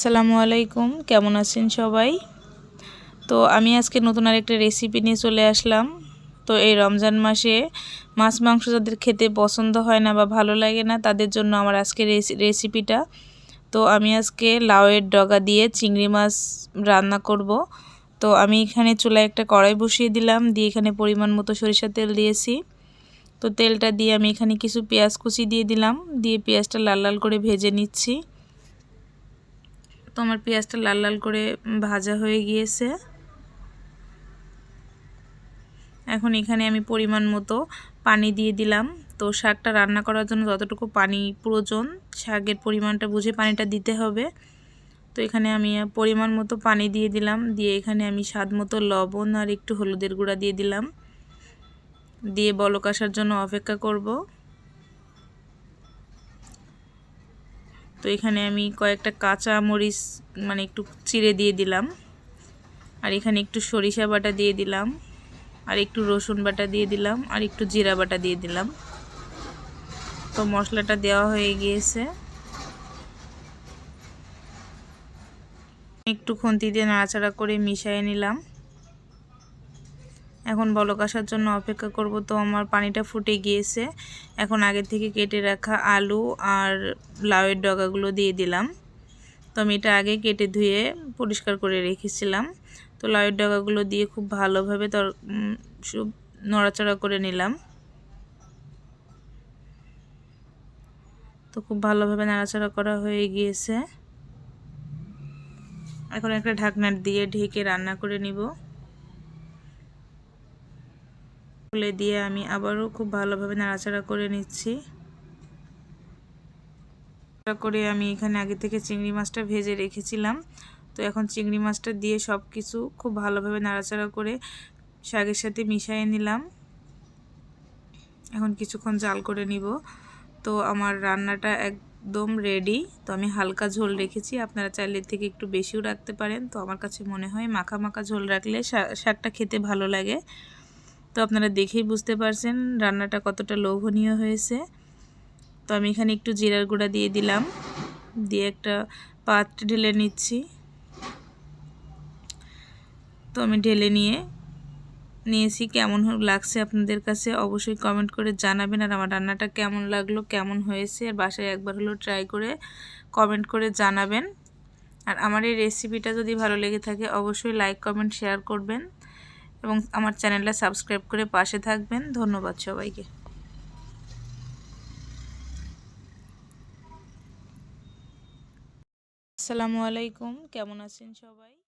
আসসালামু আলাইকুম, কেমন আছেন সবাই? তো আমি আজকে নতুন আরেকটা রেসিপি নিয়ে চলে আসলাম। তো এই রমজান মাসে মাছ মাংস যাদের খেতে পছন্দ হয় না বা ভালো লাগে না, তাদের জন্য আমার আজকে রেসিপিটা তো আমি আজকে লাউয়ের ডগা দিয়ে চিংড়ি মাছ রান্না করব। তো আমি এখানে চুলায় একটা কড়াই বসিয়ে দিলাম, দিয়ে এখানে পরিমাণ মতো সরিষা তেল দিয়েছি। তো তেলটা দিয়ে আমি এখানে কিছু পেঁয়াজ কুচি দিয়ে দিলাম, দিয়ে পেঁয়াজটা লাল লাল করে ভেজে নিচ্ছি। তো আমার পেঁয়াজটা লাল লাল করে ভাজা হয়ে গিয়েছে। এখন এখানে আমি পরিমাণ মতো পানি দিয়ে দিলাম। তো শাকটা রান্না করার জন্য যতটুকু পানি প্রয়োজন, শাকের পরিমাণটা বুঝে পানিটা দিতে হবে। তো এখানে আমি পরিমাণ মতো পানি দিয়ে দিলাম। দিয়ে এখানে আমি স্বাদ মতো লবণ আর একটু হলুদের গুঁড়া দিয়ে দিলাম। দিয়ে বলক আসার জন্য অপেক্ষা করব। তো এখানে আমি কয়েকটা কাঁচা মরিচ মানে একটু চিড়ে দিয়ে দিলাম। আর এখানে একটু সরিষা বাটা দিয়ে দিলাম। আর একটু রসুন বাটা দিয়ে দিলাম। আর একটু জিরা বাটা দিয়ে দিলাম। তো মশলাটা দেওয়া হয়ে গিয়েছে। একটু খুন্তি দিয়ে নাড়াচাড়া করে মিশিয়ে নিলাম। এখন বলক আসার জন্য অপেক্ষা করব। তো আমার পানিটা ফুটে গিয়েছে। এখন আগে থেকে কেটে রাখা আলু আর লাউয়ের ডগাগুলো দিয়ে দিলাম। তো আমি এটা আগে কেটে ধুয়ে পরিষ্কার করে রেখেছিলাম। তো লাউয়ের ডগাগুলো দিয়ে খুব ভালোভাবে তর নড়াচড়া করে নিলাম। তো খুব ভালোভাবে নাড়াচাড়া করা হয়ে গিয়েছে। এখন একটা ঢাকনার দিয়ে ঢেকে রান্না করে নিব। খুলে দিয়ে আমি আবারও খুব ভালোভাবে নাড়াচাড়া করে নিচ্ছি। করে আমি এখানে আগে থেকে চিংড়ি মাছটা ভেজে রেখেছিলাম। তো এখন চিংড়ি মাছটা দিয়ে সব কিছু খুব ভালোভাবে নাড়াচাড়া করে শাকের সাথে মিশিয়ে নিলাম। এখন কিছুক্ষণ জাল করে নিব। তো আমার রান্নাটা একদম রেডি তো আমি হালকা ঝোল রেখেছি। আপনারা চাইলে থেকে একটু বেশিও রাখতে পারেন। তো আমার কাছে মনে হয় মাখা মাখা ঝোল রাখলে শাকটা খেতে ভালো লাগে। তো আপনারা দেখেই বুঝতে পারছেন রান্নাটা কতটা লোভনীয় হয়েছে। তো আমি এখানে একটু জিরার গুঁড়া দিয়ে দিলাম। দিয়ে একটা পাত্রে ঢেলে নিচ্ছি। তো আমি ঢেলে নিয়ে নিয়েছি কেমন লাগছে আপনাদের কাছে অবশ্যই কমেন্ট করে জানাবেন আর আমার রান্নাটা কেমন লাগল, কেমন হয়েছে আর বাসায় একবার হলেও ট্রাই করে কমেন্ট করে জানাবেন। আর আমার এই রেসিপিটা যদি ভালো লেগে থাকে অবশ্যই লাইক কমেন্ট শেয়ার করবেন। এবং আমার চ্যানেলটা সাবস্ক্রাইব করে পাশে থাকবেন। ধন্যবাদ সবাইকে। আসসালামু আলাইকুম। কেমন আছেন সবাই?